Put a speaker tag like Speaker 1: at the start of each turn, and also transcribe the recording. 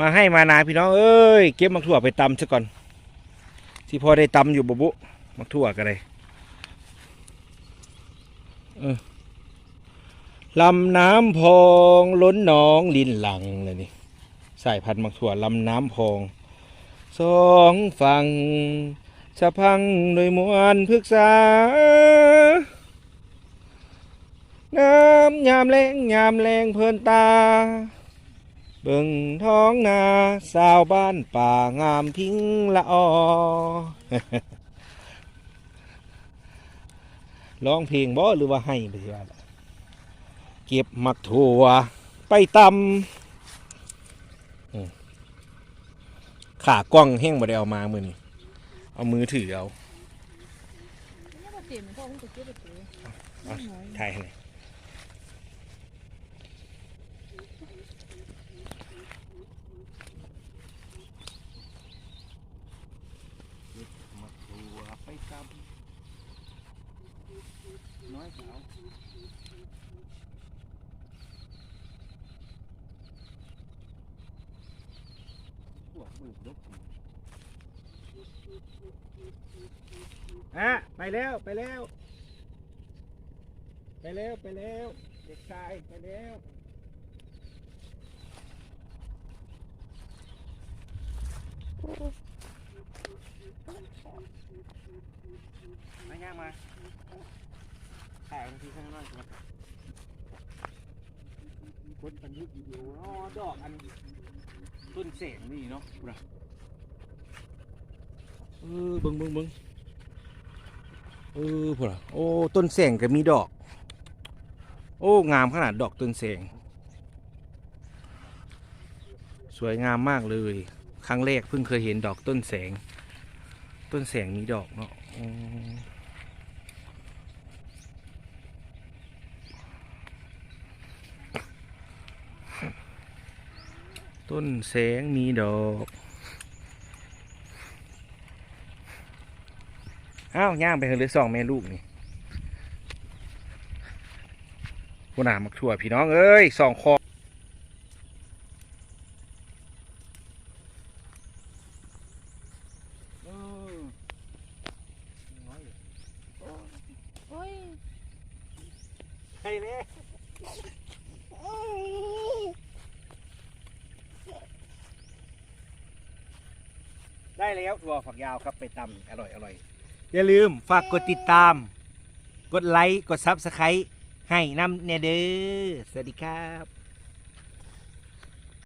Speaker 1: มาให้มานาพี่น้องเอ้ย เก็บมักถั่วไปตำซะก่อน ที่พอได้ตำอยู่บบุมักถั่วกันเลยลำน้ำพองล้นหนองลินหลังเลยนี่สายพันธุ์มักถั่วลำน้ำพองสองฝั่งสะพังโดยมวลพฤกษา น้ำยามแรงยามแรงเพลินตา เบิ่งท้องนาสาวบ้านป่างามพิงละออร้องเพลงบ่หรือว่าให้ไปสิว่าล่ะเก็บมักถั่วไปตำอืมขากล้องแห้งบ่ได้เอามามือนี่เอามือถือเอา
Speaker 2: เนี่ยบ่เต็มพ่อคงจะเก็บไปเถอะ
Speaker 1: เอาถ่ายให้หน่อย วไปตำน้อยสาวพวกมือลุกอะไปแล้วไปแล้ว ไปแล้วไปแล้ว เด็กชายไปแล้ว ไมาย่างมาถ่ายบางทีข้างนอกมาคนบันทึกวิดีโออ๋อดอกอันต้นเสงนี่เนาะบุระเออเบึงเบึงเบึงเออบุระโอ้ต้นเสงก็มีดอก โอ้งามขนาดดอกต้นแสงสวยงามมากเลย ครั้งแรกเพิ่งเคยเห็นดอกต้นแสง ต้นแสงมีดอกเนาะต้นแสงมีดอกอ้าวย่างไปเถอะเลยสองแม่ลูกนี่ผู้นามักถั่วพี่น้องเอ้ยสองคอ
Speaker 2: โอ้ย
Speaker 1: ใช่เลยได้แล้วถั่วฝักยาวครับไปตำอร่อยอร่อยอย่าลืมฝากกดติดตาม กดไลค์ กดซับสไครต์ให้น้ำเนเด้อสวัสดีครับ